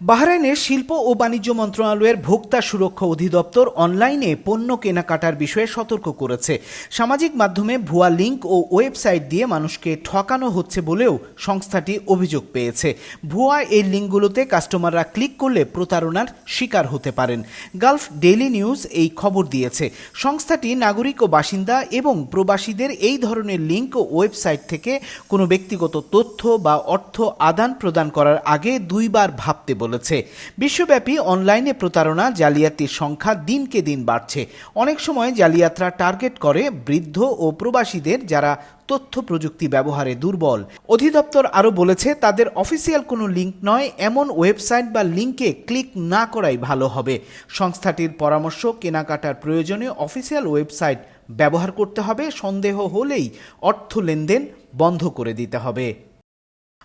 বাহরাইনের শিল্প ও বাণিজ্য মন্ত্রণালয়ের ভোক্তা সুরক্ষা অধিদপ্তর অনলাইনে পণ্য কেনাকাটার বিষয়ে সতর্ক করেছে। সামাজিক মাধ্যমে ভুয়া লিঙ্ক ও ওয়েবসাইট দিয়ে মানুষকে ঠকানো হচ্ছে বলেও সংস্থাটি অভিযোগ পেয়েছে। ভুয়া এই লিঙ্কগুলোতে কাস্টমাররা ক্লিক করলে প্রতারণার শিকার হতে পারেন। গালফ ডেইলি নিউজ এই খবর দিয়েছে। সংস্থাটি নাগরিক ও বাসিন্দা এবং প্রবাসীদের এই ধরনের লিঙ্ক ও ওয়েবসাইট থেকে কোনো ব্যক্তিগত তথ্য বা অর্থ আদান প্রদান করার আগে দুইবার ভাবতে বলেছে। বিশ্বব্যাপী অনলাইনে প্রতারণা, জালিয়াতির সংখ্যা দিনকে দিন বাড়ছে। অনেক সময় জালিয়াতরা টার্গেট করে বৃদ্ধ ও প্রবাসীদের যারা তথ্য প্রযুক্তি ব্যবহারে দুর্বল। অধিদপ্তর আরও বলেছে, তাদের অফিসিয়াল কোনো লিঙ্ক নয়, এমন ওয়েবসাইট বা লিঙ্কে ক্লিক না করাই ভালো হবে। সংস্থাটির পরামর্শ, কেনাকাটার প্রয়োজনে অফিসিয়াল ওয়েবসাইট ব্যবহার করতে হবে, সন্দেহ হলেই অর্থ লেনদেন বন্ধ করে দিতে হবে।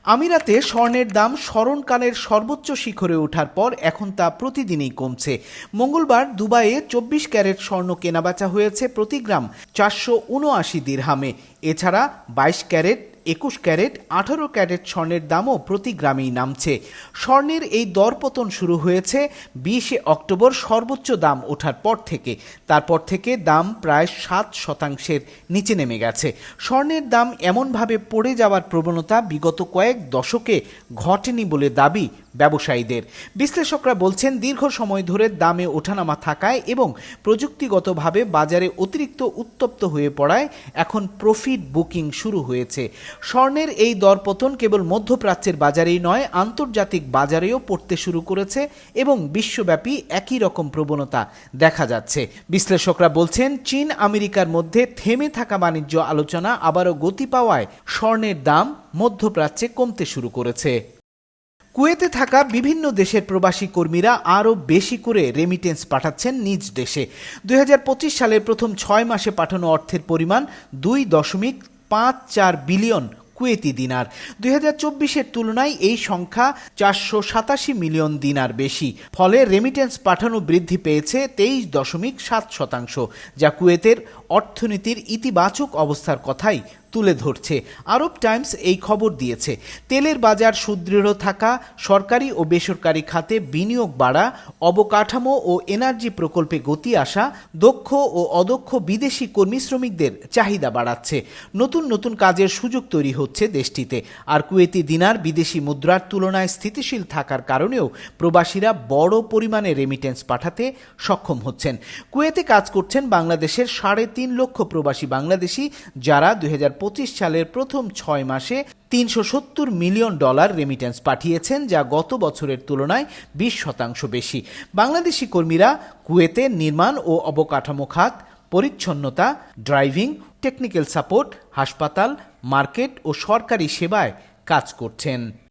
আমিরাতে স্বর্ণের দাম স্মরণকালের সর্বোচ্চ শিখরে ওঠার পর এখন তা প্রতিদিনই কমছে। মঙ্গলবার দুবাইয়ে চব্বিশ ক্যারেট স্বর্ণ কেনাবেচা হয়েছে প্রতি গ্রাম চারশো উনআশি দিরহামে। এছাড়া বাইশ ক্যারেট একুশ ক্যারেট, আঠারো ক্যারেট স্বর্ণের দামও প্রতি গ্রামেই নামছে। স্বর্ণের এই দরপতন শুরু হয়েছে বিশে অক্টোবর সর্বোচ্চ দাম ওঠার পর থেকে। তারপর থেকে দাম প্রায় সাত শতাংশের নিচে নেমে গেছে। স্বর্ণের দাম এমনভাবে পড়ে যাওয়ার প্রবণতা বিগত কয়েক দশকে ঘটেনি বলে দাবি ব্যবসায়ীদের। বিশ্লেষকরা বলছেন, দীর্ঘ সময় ধরে দামে ওঠানামা থাকায় এবং প্রযুক্তিগতভাবে বাজারে অতিরিক্ত উত্তপ্ত হয়ে পড়ায় এখন প্রফিট বুকিং শুরু হয়েছে। স্বর্ণের এই দরপতন কেবল মধ্যপ্রাচ্যের বাজারেই নয়, আন্তর্জাতিক বাজারেও পড়তে শুরু করেছে এবং বিশ্বব্যাপী একই রকম প্রবণতা দেখা যাচ্ছে। বিশ্লেষকরা বলছেন, চীন আমেরিকার মধ্যে থেমে থাকা বাণিজ্য আলোচনা আবারও গতি পাওয়ায় স্বর্ণের দাম মধ্যপ্রাচ্যে কমতে শুরু করেছে। কুয়েতে থাকা বিভিন্ন দেশের প্রবাসী কর্মীরা আরও বেশি করে রেমিটেন্স পাঠাচ্ছেন নিজ দেশে। দুই হাজার পঁচিশ সালের প্রথম ছয় মাসে পাঠানো অর্থের পরিমাণ দুই দশমিক পাঁচ চার বিলিয়ন কুয়েতি দিনার। দুই হাজার চব্বিশের তুলনায় এই সংখ্যা চারশো সাতাশি মিলিয়ন দিনার বেশি। ফলে রেমিটেন্স পাঠানো বৃদ্ধি পেয়েছে তেইশ দশমিক সাত শতাংশ, যা কুয়েতের অর্থনীতির ইতিবাচক অবস্থার কথাই তুলে ধরছে। আরব টাইমস এই খবর দিয়েছে। তেলের বাজার সুদৃঢ় থাকা, সরকারি ও বেসরকারি খাতে বিনিয়োগ বাড়া, অবকাঠামো ও এনার্জি প্রকল্পে গতি আসা, দক্ষ ও অদক্ষ বিদেশি কর্মী শ্রমিকদের চাহিদা বাড়াচ্ছে। নতুন নতুন কাজের সুযোগ তৈরি হচ্ছে দেশটিতে। আর কুয়েতি দিনার বিদেশি মুদ্রার তুলনায় স্থিতিশীল থাকার কারণেও প্রবাসীরা বড় পরিমাণে রেমিটেন্স পাঠাতে সক্ষম হচ্ছেন। কুয়েতে কাজ করছেন বাংলাদেশের সাড়ে তিন লক্ষ প্রবাসী বাংলাদেশি, যারা দুই সালের প্রথম ছয় মাসে তিনশো সত্তর মিলিয়ন ডলার রেমিটেন্স পাঠিয়েছেন, যা গত বছরের তুলনায় বিশ শতাংশ বেশি। বাংলাদেশি কর্মীরা কুয়েতে নির্মাণ ও অবকাঠামো খাত, পরিচ্ছন্নতা, ড্রাইভিং টেকনিক্যাল সাপোর্ট হাসপাতাল, মার্কেট ও সরকারি সেবায় কাজ করছেন।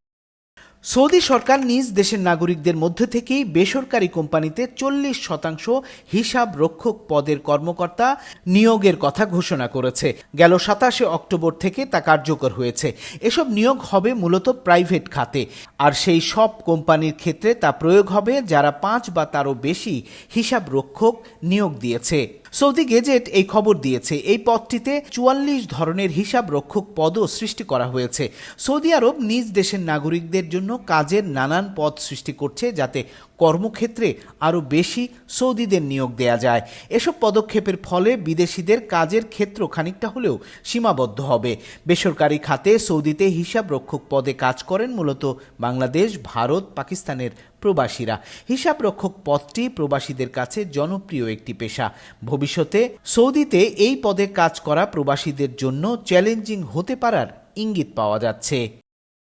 সৌদি সরকার নিজ দেশের নাগরিকদের মধ্যে থেকেই বেসরকারি কোম্পানিতে চল্লিশ শতাংশ হিসাব রক্ষক পদের কর্মকর্তা নিয়োগের কথা ঘোষণা করেছে। গেল সাতাশে অক্টোবর থেকে তা কার্যকর হয়েছে। এসব নিয়োগ হবে মূলত প্রাইভেট খাতে। আর সেই সব কোম্পানির ক্ষেত্রে তা প্রয়োগ হবে যারা পাঁচ বা তারও বেশি হিসাব রক্ষক নিয়োগ দিয়েছে। সৌদি গেজেট এই খবর দিয়েছে। এই পদটিতে চুয়াল্লিশ ধরনের হিসাব রক্ষক পদও সৃষ্টি করা হয়েছে। সৌদি আরব নিজ দেশের নাগরিকদের জন্য কাজের নানান পদ সৃষ্টি করছে যাতে কর্মক্ষেত্রে আরও বেশি সৌদিদের নিয়োগ দেয়া যায়। এসব পদক্ষেপের ফলে বিদেশিদের কাজের ক্ষেত্র খানিকটা হলেও সীমাবদ্ধ হবে। বেসরকারি খাতে সৌদিতে হিসাব রক্ষক পদে কাজ করেন মূলত বাংলাদেশ, ভারত, পাকিস্তানের প্রবাসীরা। হিসাব রক্ষক পদটি প্রবাসীদের কাছে জনপ্রিয় একটি পেশা। ভবিষ্যতে সৌদিতে এই পদে কাজ করা প্রবাসীদের জন্য চ্যালেঞ্জিং হতে পারার ইঙ্গিত পাওয়া যাচ্ছে।